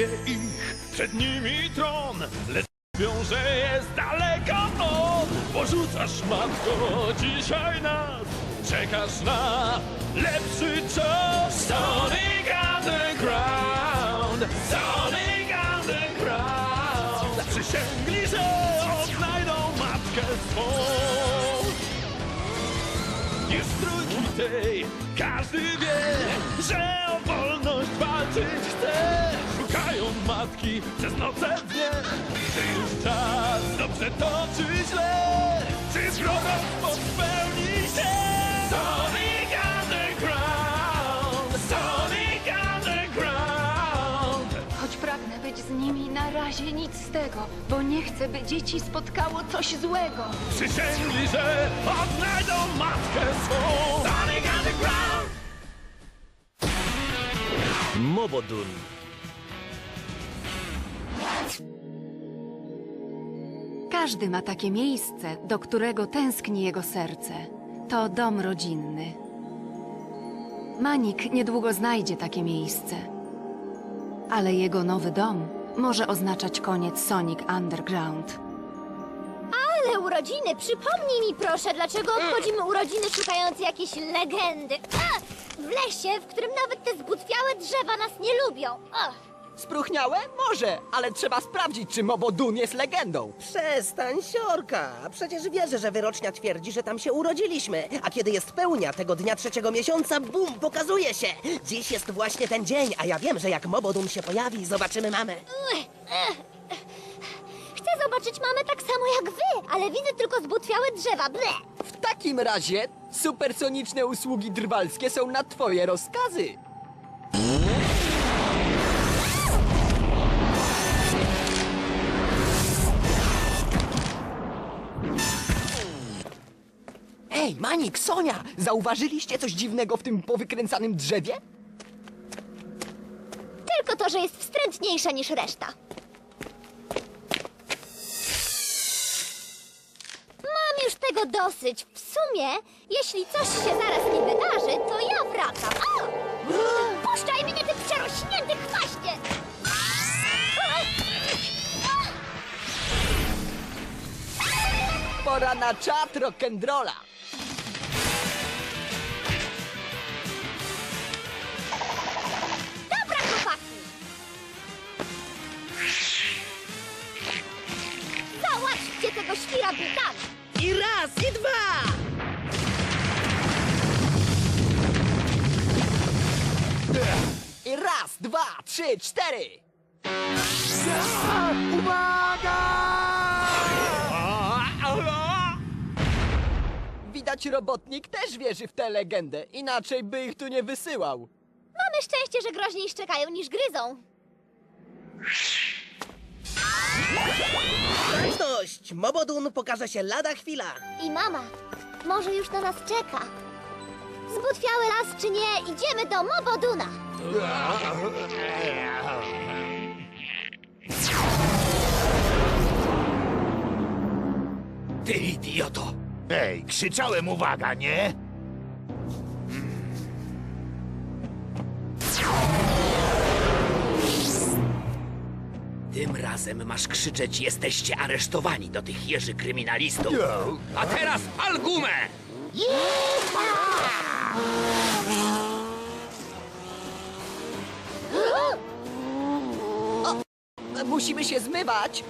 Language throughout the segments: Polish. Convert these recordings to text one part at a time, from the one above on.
Ich przed nimi tron, lecz mówią, że jest daleko on. Porzucasz matko dzisiaj nas, czekasz na lepszy czas. Sonic Underground, Sonic Underground. Przysięgli, że odnajdą matkę swą. Już trójki tej każdy wie, że o wolność walczyć. Szukają matki przez noce dnie. Czy już czas dobrze to czy źle? Czy zgroza spełni się? Sonic Underground, Sonic Underground. Choć pragnę być z nimi, na razie nic z tego, bo nie chcę, by dzieci spotkało coś złego. Przysięgli, że odnajdą matkę swą. Sonic Underground. Mobodun. Każdy ma takie miejsce, do którego tęskni jego serce. To dom rodzinny. Manik niedługo znajdzie takie miejsce. Ale jego nowy dom może oznaczać koniec Sonic Underground. Ale urodziny, przypomnij mi proszę, dlaczego obchodzimy urodziny szukając jakiejś legendy. A! W lesie, w którym nawet te zbutwiałe drzewa nas nie lubią. Ach. Spróchniałe? Może, ale trzeba sprawdzić, czy Mobodun jest legendą. Przestań, siorka. Przecież wierzę, że wyrocznia twierdzi, że tam się urodziliśmy. A kiedy jest pełnia tego dnia trzeciego miesiąca, bum, pokazuje się. Dziś jest właśnie ten dzień, a ja wiem, że jak Mobodun się pojawi, zobaczymy mamę. Chcę zobaczyć mamę tak samo jak wy, ale widzę tylko zbutwiałe drzewa. Ble! W takim razie supersoniczne usługi drwalskie są na twoje rozkazy. Ej, Manik, Sonia! Zauważyliście coś dziwnego w tym powykręcanym drzewie? Tylko to, że jest wstrętniejsza niż reszta. Mam już tego dosyć. W sumie, jeśli coś się zaraz nie wydarzy, to ja wracam. O! Puszczaj mnie, ty przerośnięty chwaście! Pora na czat rock'n'rolla. Trzy, cztery! Uwaga! Widać robotnik też wierzy w tę legendę, inaczej by ich tu nie wysyłał. Mamy szczęście, że groźniej szczekają niż gryzą. Baczność! Mobodun pokaże się lada chwila. I mama, może już na nas czeka. Zbutwiały las czy nie, idziemy do Moboduna. Ty idioto! Ej, krzyczałem uwaga, nie? Tym razem masz krzyczeć jesteście aresztowani do tych jeży kryminalistów. A teraz Algumę! Musimy się zmywać.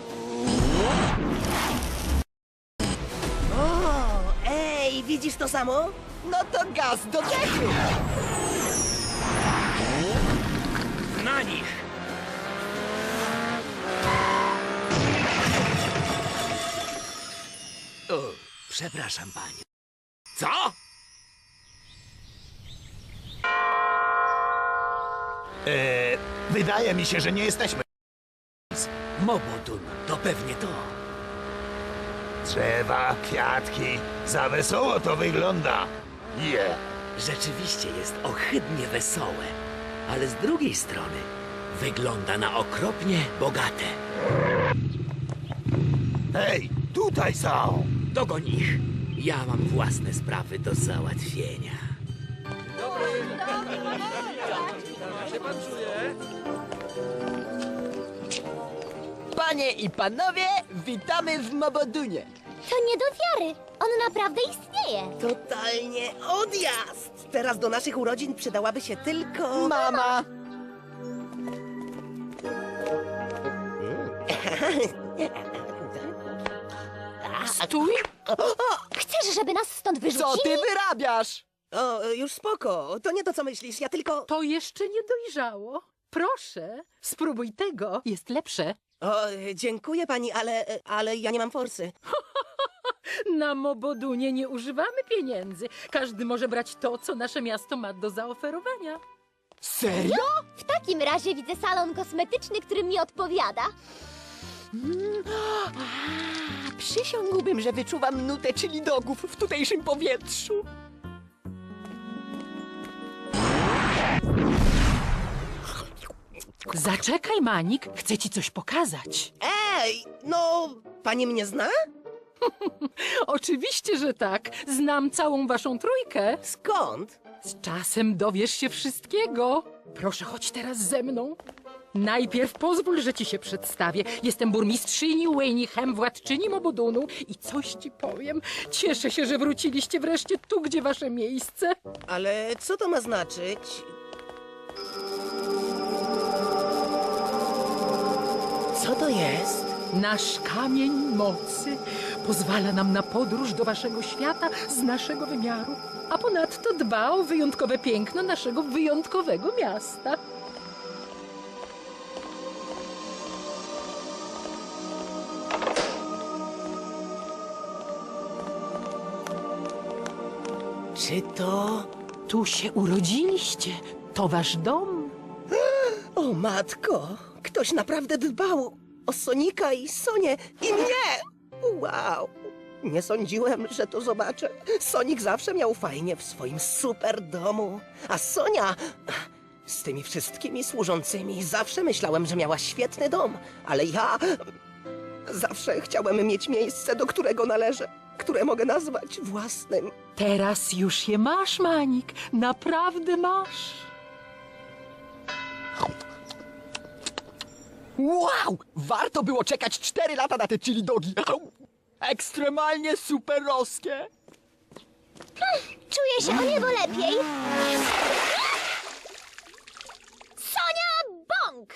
O, ej, widzisz to samo? No to gaz do dechy! Na nich! O, przepraszam, panie. Co? Eee, wydaje mi się, że nie jesteśmy. Mobotun, to pewnie to. Drzewa, kwiatki, za wesoło to wygląda. Je. Rzeczywiście jest ohydnie wesołe, ale z drugiej strony wygląda na okropnie bogate. Hej, tutaj są! Dogoń ich! Ja mam własne sprawy do załatwienia. Panie i panowie, witamy w Mobodunie. To nie do wiary. On naprawdę istnieje. Totalnie odjazd! Teraz do naszych urodzin przydałaby się tylko... Mama! Stój! Chcesz, żeby nas stąd wyrzucili? Co ty wyrabiasz? O, już spoko. To nie to, co myślisz. Ja tylko... To jeszcze nie dojrzało. Proszę, spróbuj tego. Jest lepsze. O, dziękuję pani, ale... ale ja nie mam forsy. Na Mobodunie nie używamy pieniędzy. Każdy może brać to, co nasze miasto ma do zaoferowania. Serio? W takim razie widzę salon kosmetyczny, który mi odpowiada. A przysiągłbym, że wyczuwam nutę chili dogów w tutejszym powietrzu. Zaczekaj, Manik, chcę ci coś pokazać. Ej, no... Pani mnie zna? Oczywiście, że tak. Znam całą waszą trójkę. Skąd? Z czasem dowiesz się wszystkiego. Proszę, chodź teraz ze mną. Najpierw pozwól, że ci się przedstawię. Jestem burmistrzyni Waynichem, władczyni Mobudunu i coś ci powiem. Cieszę się, że wróciliście wreszcie tu, gdzie wasze miejsce. Ale co to ma znaczyć? Co to jest? Nasz kamień mocy pozwala nam na podróż do waszego świata z naszego wymiaru, a ponadto dba o wyjątkowe piękno naszego wyjątkowego miasta. Czy to... Tu się urodziliście. To wasz dom. O matko, ktoś naprawdę dbał o Sonika i Sonię i mnie! Wow! Nie sądziłem, że to zobaczę. Sonik zawsze miał fajnie w swoim super domu, a Sonia z tymi wszystkimi służącymi zawsze myślałem, że miała świetny dom, ale ja zawsze chciałem mieć miejsce, do którego należę, które mogę nazwać własnym. Teraz już je masz, Manik. Naprawdę masz. Wow! Warto było czekać 4 lata na te chili dogi. Ekstremalnie superowskie. Czuję się o niebo lepiej. Sonia Bąk!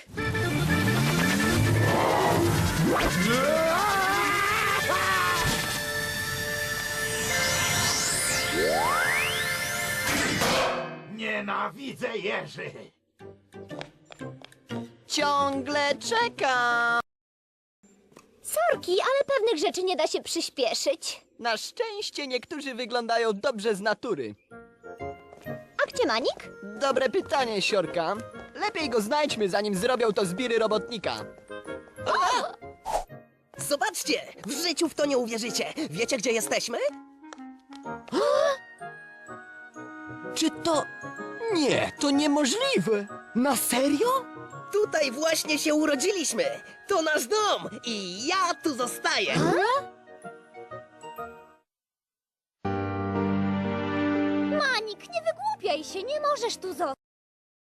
Nienawidzę jeży! Ciągle czekam. Sorki, ale pewnych rzeczy nie da się przyspieszyć. Na szczęście niektórzy wyglądają dobrze z natury. A gdzie Manik? Dobre pytanie, Siorka. Lepiej go znajdźmy, zanim zrobią to zbiry robotnika. Zobaczcie! W życiu w to nie uwierzycie! Wiecie, gdzie jesteśmy? Czy to... Nie, to niemożliwe. Na serio? Tutaj właśnie się urodziliśmy! To nasz dom i ja tu zostaję! Manik, nie wygłupiaj się, nie możesz tu zostać.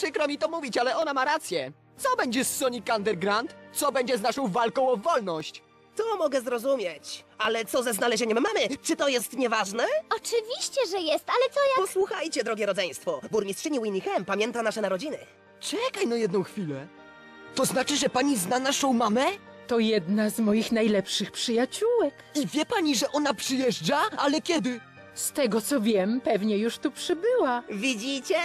Przykro mi to mówić, ale ona ma rację. Co będzie z Sonic Underground? Co będzie z naszą walką o wolność? To mogę zrozumieć. Ale co ze znalezieniem mamy? Czy to jest nieważne? Oczywiście, że jest, ale co jak... Posłuchajcie, drogie rodzeństwo. Burmistrzyni Winnichem pamięta nasze narodziny. Czekaj no jedną chwilę. To znaczy, że pani zna naszą mamę? To jedna z moich najlepszych przyjaciółek. I wie pani, że ona przyjeżdża? Ale kiedy? Z tego co wiem, pewnie już tu przybyła. Widzicie?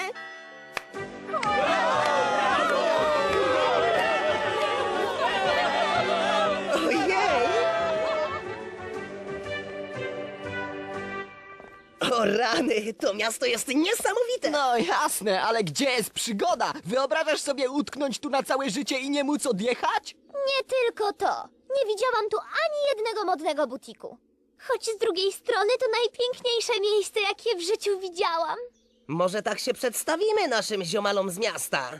O rany, to miasto jest niesamowite! No jasne, ale gdzie jest przygoda? Wyobrażasz sobie utknąć tu na całe życie i nie móc odjechać? Nie tylko to. Nie widziałam tu ani jednego modnego butiku. Choć z drugiej strony to najpiękniejsze miejsce, jakie w życiu widziałam. Może tak się przedstawimy naszym ziomalom z miasta.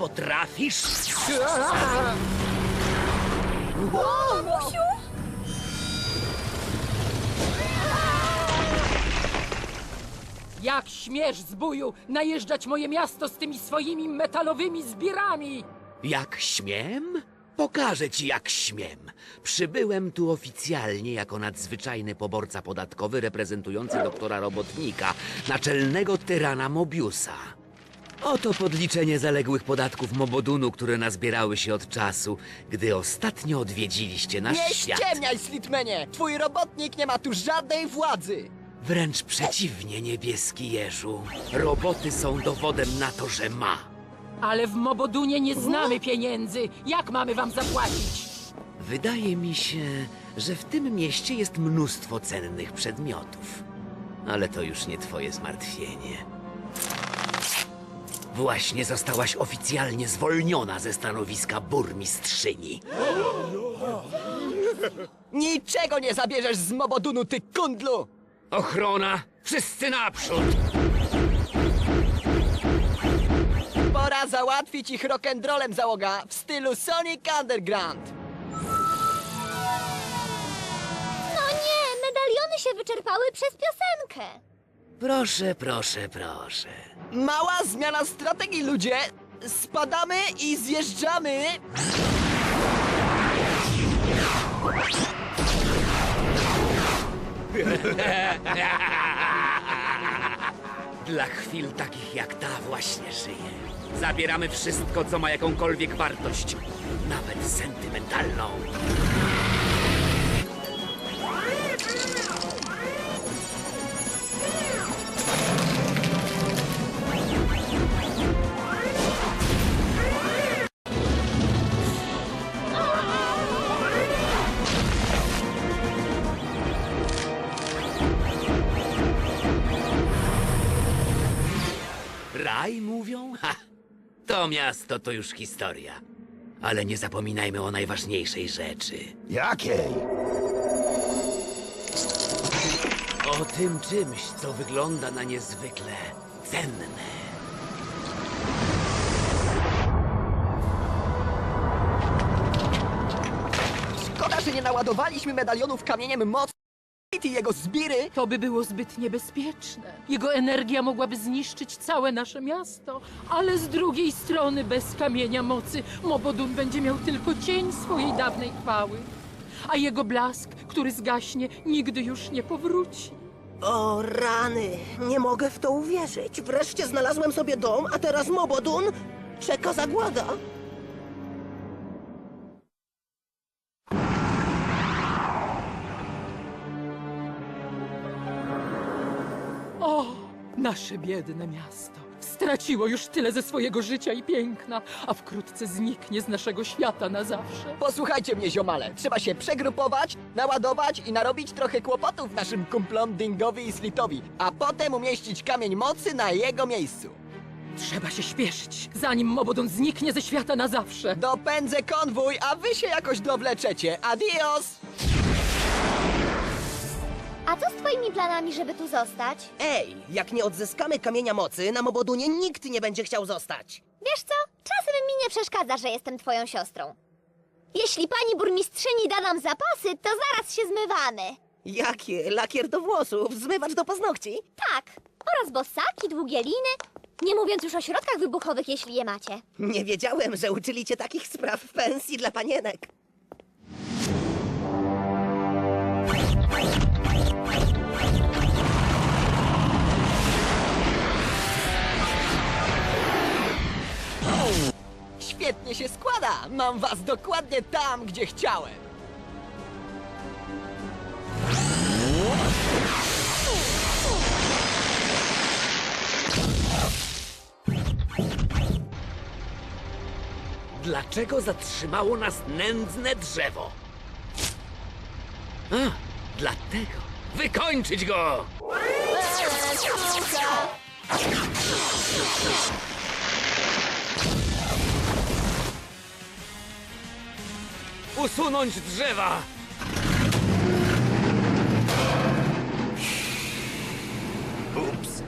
nic nie potrafisz? Jak śmiesz, zbóju, najeżdżać moje miasto z tymi swoimi metalowymi zbirami? Jak śmiem? Pokażę ci, jak śmiem. Przybyłem tu oficjalnie jako nadzwyczajny poborca podatkowy reprezentujący doktora Robotnika, naczelnego tyrana Mobiusa. Oto podliczenie zaległych podatków Mobodunu, które nazbierały się od czasu, gdy ostatnio odwiedziliście nasz Nie świat. ściemniaj, Slitmenie! Twój robotnik nie ma tu żadnej władzy! Wręcz przeciwnie, niebieski jeżu. Roboty są dowodem na to, że ma. Ale w Mobodunie nie znamy pieniędzy. Jak mamy wam zapłacić? Wydaje mi się, że w tym mieście jest mnóstwo cennych przedmiotów. Ale to już nie twoje zmartwienie. Właśnie zostałaś oficjalnie zwolniona ze stanowiska burmistrzyni. Niczego nie zabierzesz z Mobodunu, ty kundlu! Ochrona! Wszyscy naprzód! Pora załatwić ich rock'n'rollem załoga w stylu Sonic Underground! No nie, medaliony się wyczerpały przez piosenkę. Proszę, proszę, proszę. Mała zmiana strategii, ludzie! Spadamy i zjeżdżamy! Dla chwil takich jak ta właśnie żyję. Zabieramy wszystko, co ma jakąkolwiek wartość, nawet sentymentalną. Raj mówią? Ha! To miasto to już historia. Ale nie zapominajmy o najważniejszej rzeczy. Jakiej? O tym czymś, co wygląda na niezwykle cenne. Szkoda, że nie naładowaliśmy medalionów kamieniem mocy i jego zbiry! To by było zbyt niebezpieczne. Jego energia mogłaby zniszczyć całe nasze miasto. Ale z drugiej strony, bez kamienia mocy, Mobodun będzie miał tylko cień swojej dawnej chwały. A jego blask, który zgaśnie, nigdy już nie powróci. O rany, nie mogę w to uwierzyć. Wreszcie znalazłem sobie dom, a teraz Mobodun czeka zagłada. Nasze biedne miasto. Straciło już tyle ze swojego życia i piękna, a wkrótce zniknie z naszego świata na zawsze. Posłuchajcie mnie, ziomale. Trzeba się przegrupować, naładować i narobić trochę kłopotów naszym kumplom Dingowi i Slitowi, a potem umieścić kamień mocy na jego miejscu. Trzeba się śpieszyć, zanim Mobodun zniknie ze świata na zawsze. Dopędzę konwój, a wy się jakoś dowleczecie. Adios! A co z twoimi planami, żeby tu zostać? Ej, jak nie odzyskamy kamienia mocy, na Mobodunie nikt nie będzie chciał zostać. Wiesz co? Czasem mi nie przeszkadza, że jestem twoją siostrą. Jeśli pani burmistrzyni da nam zapasy, to zaraz się zmywamy. Jakie? Lakier do włosów, zmywacz do paznokci? Tak, oraz bosaki, długie liny. Nie mówiąc już o środkach wybuchowych, jeśli je macie. Nie wiedziałem, że uczyli cię takich spraw w pensji dla panienek. Świetnie się składa. Mam was dokładnie tam, gdzie chciałem. Dlaczego zatrzymało nas nędzne drzewo? A, dlatego. Wykończyć go! Usunąć drzewa! Ups.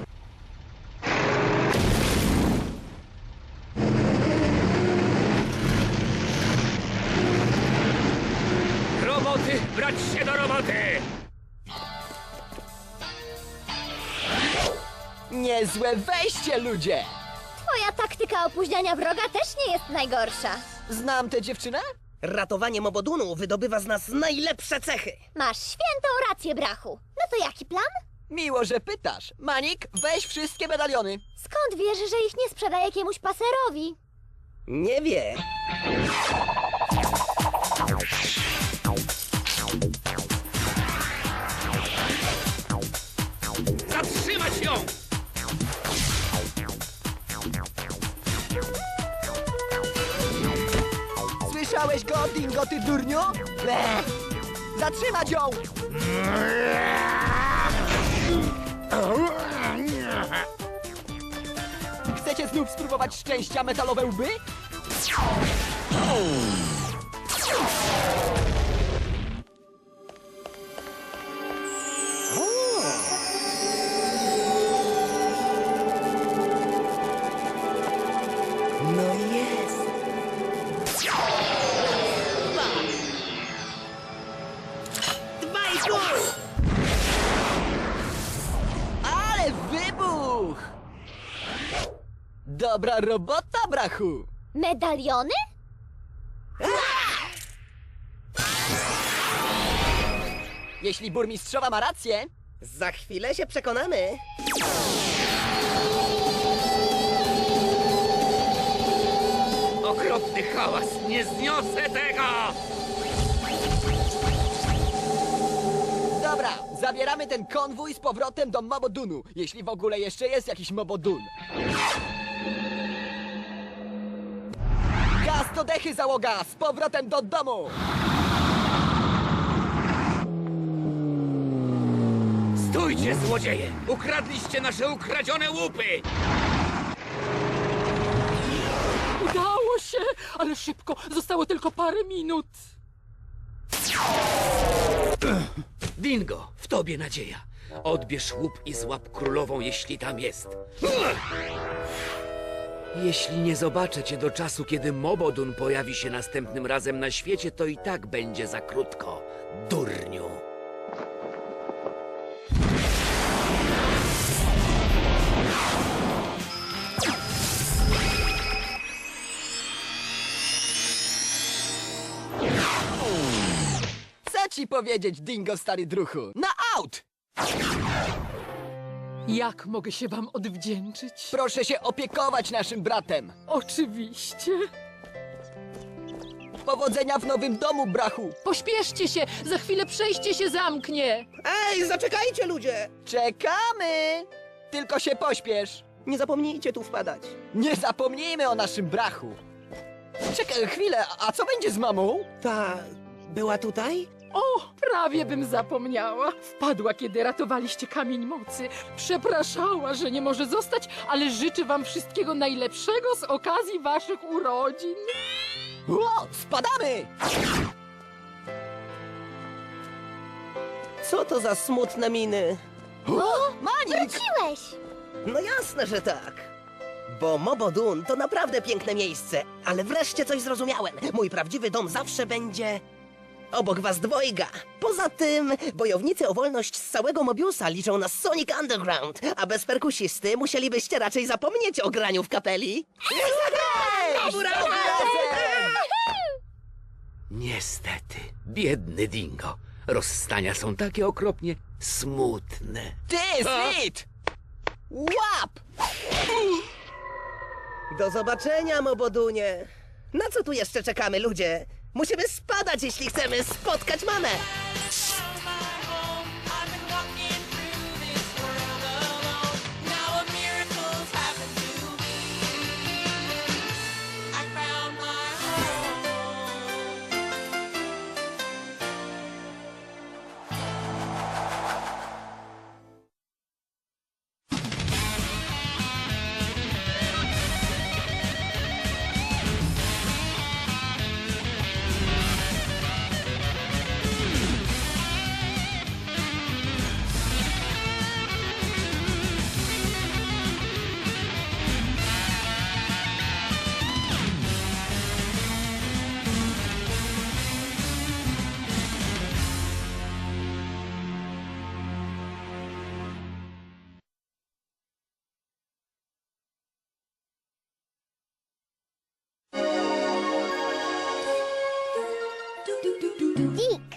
Roboty, brać się do roboty! Niezłe wejście, ludzie! Twoja taktyka opóźniania wroga też nie jest najgorsza. Znam tę dziewczynę? Ratowanie Mobodunu wydobywa z nas najlepsze cechy. Masz świętą rację, brachu. No to jaki plan? Miło, że pytasz. Manik, weź wszystkie medaliony. Skąd wiesz, że ich nie sprzeda jakiemuś paserowi? Nie wie. Dingo, ty durniu? Ble. Zatrzymać ją! Chcecie znów spróbować szczęścia metalowe łby? Ale wybuch! Dobra robota, brachu! Medaliony? Jeśli burmistrzowa ma rację, Za chwilę się przekonamy. Okropny hałas! Nie zniosę tego! Dobra, zabieramy ten konwój z powrotem do Mobodunu, jeśli w ogóle jeszcze jest jakiś Mobodun. Gaz do dechy, załoga! Z powrotem do domu! Stójcie, złodzieje! Ukradliście nasze ukradzione łupy! Udało się, ale szybko. Zostało tylko parę minut. Dingo, w tobie nadzieja. Odbierz łup i złap królową, jeśli tam jest. Jeśli nie zobaczę cię do czasu, kiedy Mobodun pojawi się następnym razem na świecie, to i tak będzie za krótko. Durniu. Ci powiedzieć, Dingo, stary druchu? Na aut! Jak mogę się wam odwdzięczyć? Proszę się opiekować naszym bratem. Oczywiście. Powodzenia w nowym domu, brachu! Pośpieszcie się, za chwilę przejście się zamknie. Ej, zaczekajcie ludzie! Czekamy! Tylko się pośpiesz. Nie zapomnijcie tu wpadać. Nie zapomnijmy o naszym brachu. Czekaj chwilę, a co będzie z mamą? Ta była tutaj? O, prawie bym zapomniała. Wpadła, kiedy ratowaliście kamień mocy. Przepraszała, że nie może zostać, ale życzy wam wszystkiego najlepszego z okazji waszych urodzin. O, spadamy! Co to za smutne miny? O, Manik! Wróciłeś! No jasne, że tak. Bo Mobodun to naprawdę piękne miejsce, ale wreszcie coś zrozumiałem. Mój prawdziwy dom zawsze będzie obok was dwojga. Poza tym, bojownicy o wolność z całego Mobiusa liczą na Sonic Underground, a bez perkusisty musielibyście raczej zapomnieć o graniu w kapeli. Niestety, biedny Dingo. Rozstania są takie okropnie smutne. Ty, Slit! Łap! Do zobaczenia, Mobodunie. Na co tu jeszcze czekamy, ludzie? Musimy spadać, jeśli chcemy spotkać mamę. 地。